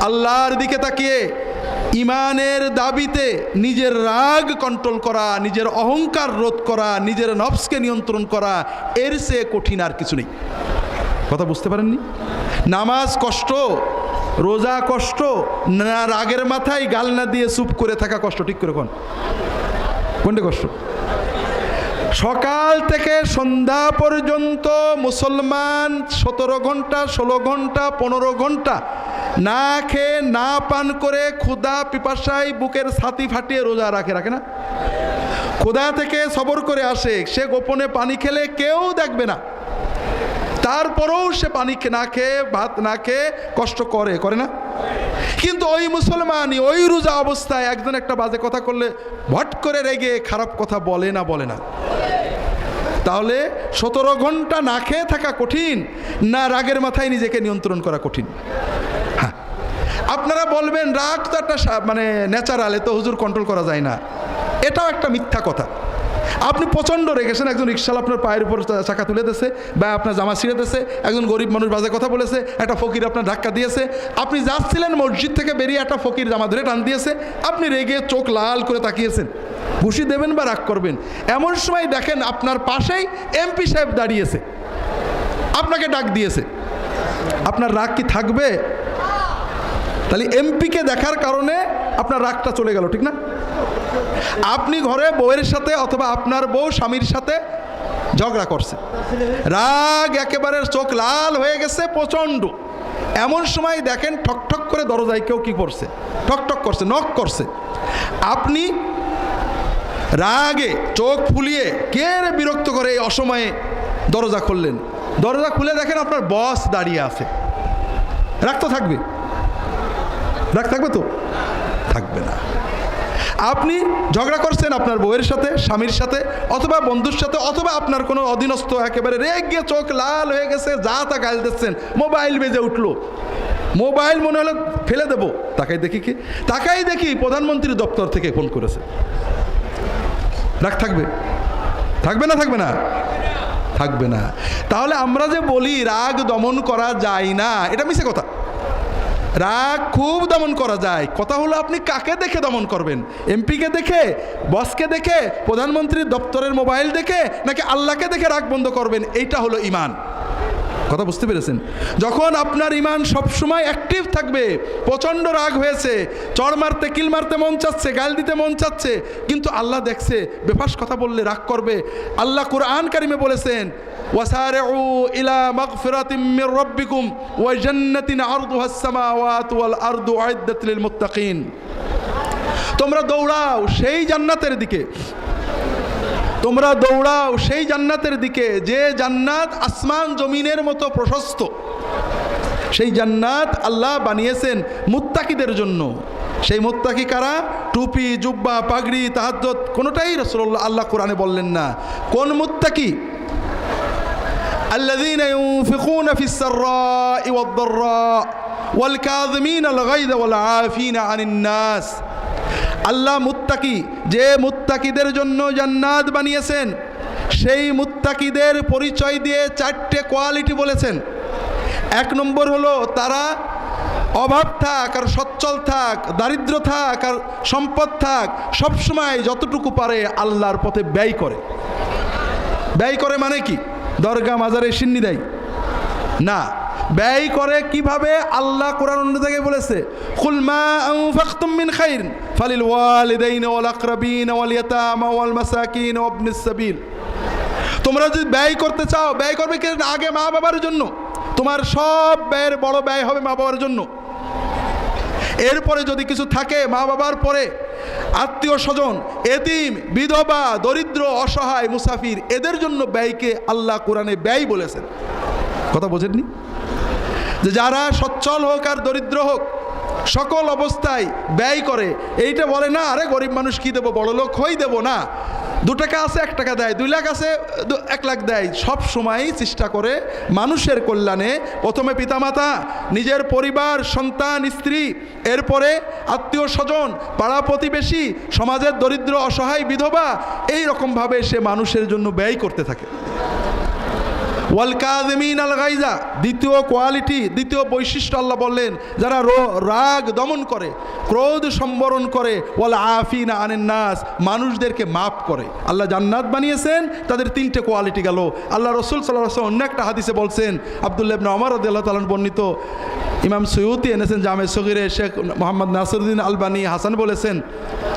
আল্লাহর দিকে তাকিয়ে ইমানের দাবিতে নিজের রাগ কন্ট্রোল করা, নিজের অহংকার রোধ করা, নিজের নফসকে নিয়ন্ত্রণ করা, এর সে কঠিন আর কিছু নেই। কথা বুঝতে পারেননি? নামাজ কষ্ট, রোজা কষ্ট, না রাগের মাথায় গাল না দিয়ে চুপ করে থাকা কষ্ট, ঠিক করে কোন? কোনটা কষ্ট? সকাল থেকে সন্ধ্যা পর্যন্ত মুসলমান সতেরো ঘণ্টা, ষোলো ঘণ্টা, পনেরো ঘণ্টা না খেয়ে না পান করে ক্ষুদা পিপাসায় বুকের ছাতি ফাটিয়ে রোজা রাখে রাখে না? ক্ষুদা থেকে সবর করে আসে, সে গোপনে পানি খেলে কেউ দেখবে না। তারপরেও সে পানি না খেয়ে, ভাত না খেয়ে কষ্ট করে করে না? কিন্তু ওই মুসলমানই ওই রোজা অবস্থায় একজন একটা বাজে কথা করলে ভট করে রেগে খারাপ কথা বলে না বলে না। তাহলে সতেরো ঘণ্টা না খেয়ে থাকা কঠিন, না রাগের মাথায় নিজেকে নিয়ন্ত্রণ করা কঠিন। আপনারা বলবেন, রাগ তো একটা মানে ন্যাচারাল এ তো হুজুর কন্ট্রোল করা যায় না। এটাও একটা মিথ্যা কথা। আপনি প্রচণ্ড রেখেছেন একজন রিক্সাল আপনার পায়ের উপর চাকা তুলে দিয়েছে, বা আপনার জামা ছিঁড়ে দিয়েছে, একজন গরিব মানুষ বাজে কথা বলেছে, একটা ফকির আপনার ধাক্কা দিয়েছে, আপনি যাচ্ছিলেন মসজিদ থেকে বেরিয়ে একটা ফকির জামা ধরে টান দিয়েছে, আপনি রেগে চোখ লাল করে তাকিয়েছেন। ঘুষি দেবেন বা রাগ করবেন? এমন সময় দেখেন আপনার পাশেই এমপি সাহেব দাঁড়িয়েছে। আপনাকে ডাক দিয়েছে। আপনার রাগ কি থাকবে? তাহলে এমপিকে দেখার কারণে আপনার রাগটা চলে গেল, ঠিক না? আপনি ঘরে বউয়ের সাথে অথবা আপনার বউ স্বামীর সাথে ঝগড়া করছে। রাগ একেবারে চোখ লাল হয়ে গেছে প্রচণ্ড। এমন সময় দেখেন ঠকঠক করে দরজায় কেউ কি করছে? ঠকঠক করছে নক করছে। আপনি রাগে চোখ ফুলিয়ে কে বিরক্ত করে এই অসময়ে দরজা খুললেন? দরজা খুলে দেখেন আপনার বস দাঁড়িয়ে আছে। রাগ তো থাকবে। রাগ থাকবে তো? থাকবে না। আপনি ঝগড়া করছেন আপনার বউয়ের সাথে, স্বামীর সাথে, অথবা বন্ধুর সাথে, অথবা আপনার কোনো অধীনস্থ একেবারে রেগে চোখ লাল হয়ে গেছে, যা তা গাল দিচ্ছেন, মোবাইল বেজে উঠল। মোবাইল মনে হলো ফেলে দেবো। তাকাই দেখি কি? তাকাই দেখি প্রধানমন্ত্রী দপ্তর থেকে ফোন করেছে। রাগ থাকবে? থাকবে না থাকবে না? থাকবে না। তাহলে আমরা যে বলি, রাগ দমন করা যায় না, এটা মিশে কথা। রাগ খুব দমন করা যায়। কথা হলো আপনি কাকে দেখে দমন করবেন? এমপিকে দেখে, বসকে দেখে, প্রধানমন্ত্রীর দপ্তরের মোবাইল দেখে, নাকি আল্লাহকে দেখে রাগ বন্ধ করবেন? এইটা হলো ইমান কথা বুঝতে পেরেছেন যখন আপনার ইমান সবসময় অ্যাক্টিভ থাকবে প্রচণ্ড রাগ হয়েছে চড় মারতে কিল মারতে মন চাচ্ছে গাল দিতে মন চাচ্ছে কিন্তু আল্লাহ দেখছে বেফাস কথা বললে রাগ করবে আল্লাহ কোরআন কারিমে বলেছেন وسارعوا إلى مغفرة من ربكم وجنة عرضها السماوات والأرض أعدت للمتقين তোমরা দৌড়াও সেই জান্নাতের দিকে তোমরা দৌড়াও সেই জান্নাতের দিকে যে জান্নাত আসমান জমিনের মতো প্রশস্ত সেই জান্নাত আল্লাহ বানিয়েছেন মুত্তাকিদের জন্য সেই মুত্তাকি কারা টুপি জুব্বা পাগড়ি তাহাজ্জত কোনোটাই রসল্লাহ আল্লাহ কোরআনে বললেন না কোন মুত্তাকি الذين ينفقون في السراء والضراء والكاظمين الغيظ والعافين عن الناس আল্লাহ মুত্তাকি, যে মুত্তাকিদের জন্য জান্নাত বানিয়েছেন, সেই মুত্তাকিদের পরিচয় দিয়ে চারটে কোয়ালিটি বলেছেন। এক নম্বর হলো তারা অভাব থাক আর সচ্ছল থাক, দারিদ্র থাক আর সম্পদ থাক, সবসময় যতটুকু পারে আল্লাহর পথে ব্যয় করে। ব্যয় করে মানে কি? দরগা মাজারে সিন্নি দেয়। না ব্যয় করে কীভাবে আল্লাহ কোরআন অন্য জায়গায় বলেছে খুলমা মিন খাইর, ফালিল ওয়ালিদাইন ওয়াল আকরাবিন ওয়াল ইয়াতামা ওয়াল মাসাকিন ওয়া ইবনিস সাবিল। তোমরা যদি ব্যয় করতে চাও, ব্যয় করবে কি আগে মা বাবার জন্য? তোমার সব ব্যয়ের বড় ব্যয় হবে মা বাবার জন্য। এরপরে যদি কিছু থাকে মা বাবার পরে, আত্মীয় স্বজন, এতিম, বিধবা, দরিদ্র, অসহায়, মুসাফির, এদের জন্য ব্যয়কে আল্লাহ কোরআনে ব্যয় বলেছেন। কথা বোঝেননি? যে যারা সচ্ছল হোক আর দরিদ্র হোক, সকল অবস্থায় ব্যয় করে, এইটা বলে না, আরে গরিব মানুষ কি দেবো? বড় লোক হই দেবো না। দু টাকা আছে, এক টাকা দেয়, দুই লাখ আছে এক লাখ দেয়। সব সময়ই চেষ্টা করে মানুষের কল্যাণে। প্রথমে পিতামাতা, নিজের পরিবার, সন্তান, স্ত্রী, এরপরে আত্মীয় স্বজন, পাড়া প্রতিবেশী, সমাজের দরিদ্র, অসহায় বিধবা, এই রকমভাবে সে মানুষের জন্য ব্যয় করতে থাকে। ওয়াল গাইজা দ্বিতীয় কোয়ালিটি, দ্বিতীয় বৈশিষ্ট্য আল্লাহ বললেন, যারা রাগ দমন করে, ক্রোধ সম্বরণ করে, ওয়াল আফিনা আনেন নাস, মানুষদেরকে মাফ করে। আল্লাহ জান্নাত বানিয়েছেন, তাদের তিনটে কোয়ালিটি গেল। আল্লাহ রসুল সাল্লাহ অন্য একটা হাদিসে বলছেন, আবদুল্লাহ আমার আদি আল্লাহ তালন বর্ণিত ইমাম সৈয়দি এনেছেন জামে সগিরে শেখ মোহাম্মদ নাসরুদ্দিন আলবানী হাসান বলেছেন,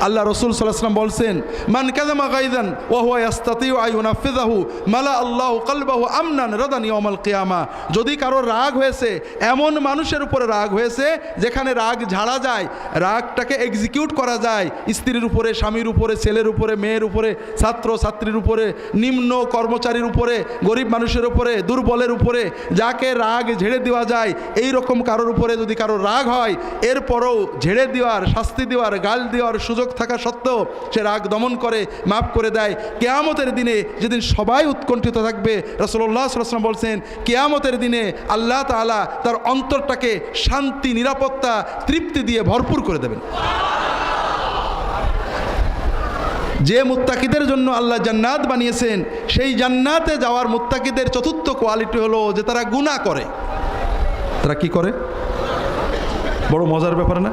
আল্লাহ রসুল সাল্লাহ সাল্লাম বলছেন, মান কাদামা গাইদান ও হুয়া ইয়াস্তাতিউ আই ইউনাফিযাহু মালা আল্লাহু কলবাহু আমনান রাদান ইয়াউমাল কিয়ামা। যদি কারও রাগ হয়েছে, এমন মানুষের উপরে রাগ হয়েছে, যেখানে রাগ ঝাড়া যায়, রাগটাকে এক্সিকিউট করা যায়, স্ত্রীর উপরে, স্বামীর উপরে, ছেলের উপরে, মেয়ের উপরে, ছাত্র, ছাত্রীর উপরে, নিম্ন কর্মচারীর উপরে, গরিব মানুষের উপরে, দুর্বলের উপরে, যাকে রাগ ঝেড়ে দেওয়া যায় এই রকম কারোর উপরে যদি কারও রাগ হয়, এরপরও ঝেড়ে দেওয়ার, শাস্তি দেওয়ার, গাল দেওয়ার সুযোগ থাকা সত্ত্বেও সে রাগ দমন করে, মাফ করে দেয়। কেয়ামতের দিনে যেদিন সবাই উৎকণ্ঠিত থাকবে রসল্লাহ সাল্লাম বলছেন, কেয়ামতের দিনে আল্লাহ তাআলা তার অন্তরটাকে শান্তি, নিরাপত্তা, তৃপ্তি দিয়ে ভরপুর করে দেবেন। যে মুত্তাকিদের জন্য আল্লাহ জান্নাত বানিয়েছেন, সেই জান্নাতে যাওয়ার মুত্তাকিদের চতুর্থ কোয়ালিটি হলো যে তারা গুনাহ করে। তারা কি করে বড় মজার ব্যাপার না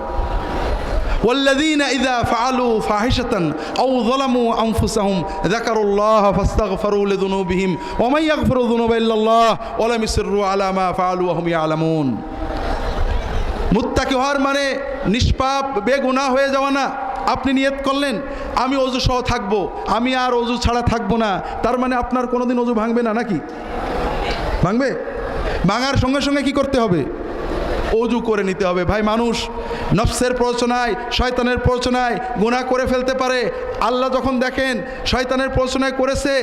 والذين إذا فعلوا فاحشة أو ظلموا أنفسهم ذكروا الله فاستغفروا لذنوبهم ومن يغفر الذنوب إلا الله ولم يصروا على ما فعلوا وهم يعلمون মুত্তাকি হওয়ার মানে নিষ্পাপ বেগুনা হয়ে যাওয়া না আপনি নিয়ত করলেন আমি অজু সহ থাকবো আমি আর অজু ছাড়া থাকবো না তার মানে আপনার কোনোদিন অজু ভাঙবে না নাকি ভাঙবে ভাঙার সঙ্গে সঙ্গে কি করতে হবে? অজু করে নিতে হবে। ভাই, মানুষ নফসের প্ররোচনায়, শয়তানের প্ররোচনায় গুণা করে ফেলতে পারে। আল্লাহ যখন দেখেন শয়তানের প্ররোচনায় করেছে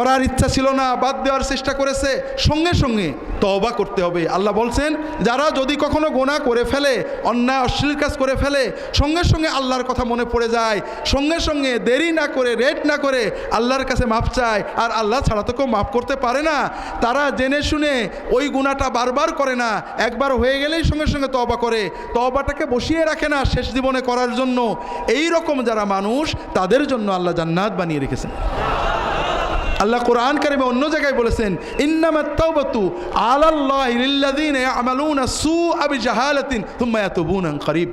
করার ইচ্ছা ছিল না, বাদ দেওয়ার চেষ্টা করেছে, সঙ্গে সঙ্গে তওবা করতে হবে। আল্লাহ বলছেন, যারা যদি কখনো গোনা করে ফেলে, অন্যায়, অশ্লীল কাজ করে ফেলে, সঙ্গে সঙ্গে আল্লাহর কথা মনে পড়ে যায়। সঙ্গে সঙ্গে দেরি না করে, রেট না করে আল্লাহর কাছে মাপ চায়, আর আল্লাহ ছাড়া তো কেউ মাফ করতে পারে না। তারা জেনে শুনে ওই গুণাটা বারবার করে না, একবার হয়ে গেলেই সঙ্গে সঙ্গে তবা করে। তবাটাকে বসিয়ে রাখে না শেষ জীবনে করার জন্য। এই রকম যারা মানুষ, তাদের জন্য আল্লাহ জান্নাত বানিয়ে রেখেছেন। আল্লাহ কোরআন কারিমে অন্য জায়গায় বলেছেন, ইন্নামাত তাওবাতু আলাল্লাহি লিল্লাযিনা ইয়ামালুনা সুআ বিজাহালাতিন থুম্মা ইয়াতুবুনা করিব।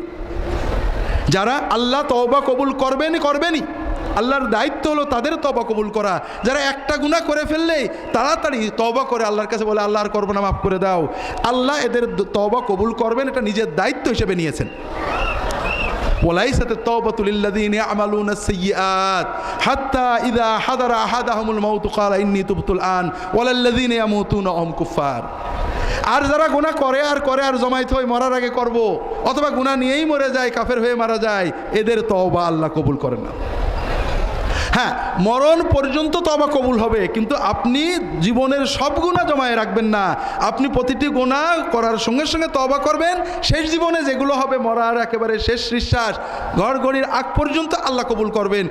যারা আল্লাহ তওবা কবুল করবেনই করবেনই, আল্লাহর দায়িত্ব হলো তাদের তবা কবুল করা। যারা একটা গুনাহ করে ফেললেই তাড়াতাড়ি তবা করে আল্লাহর কাছে বলে আল্লাহর করব না, মাফ করে দাও। আল্লাহ এদের তবা কবুল করবেন, এটা নিজের দায়িত্ব হিসেবে নিয়েছেন। وليست التوبة للذين يعملون السيئات حتى إذا حضر أحدهم الموت قال إني تبت الآن ولا الذين يموتون وهم كفار আর যারা গুনাহ করে আর করে আর জমাইতে হয় মরার আগে করব অথবা গুনাহ নিয়েই মরে যায় কাফের হয়ে মারা যায় এদের তওবা আল্লাহ কবুল করেন না হ্যাঁ মরণ পর্যন্ত তবা কবুল হবে, কিন্তু আপনি জীবনের সব গুণা জমায়ে রাখবেন না। আপনি প্রতিটি গুণা করার সঙ্গে সঙ্গে তবা করবেন। শেষ জীবনে যেগুলো হবে মরার একেবারে শেষ নিঃশ্বাস। ঘর ঘড়ির আগ পর্যন্ত আল্লাহ কবুল করবেন।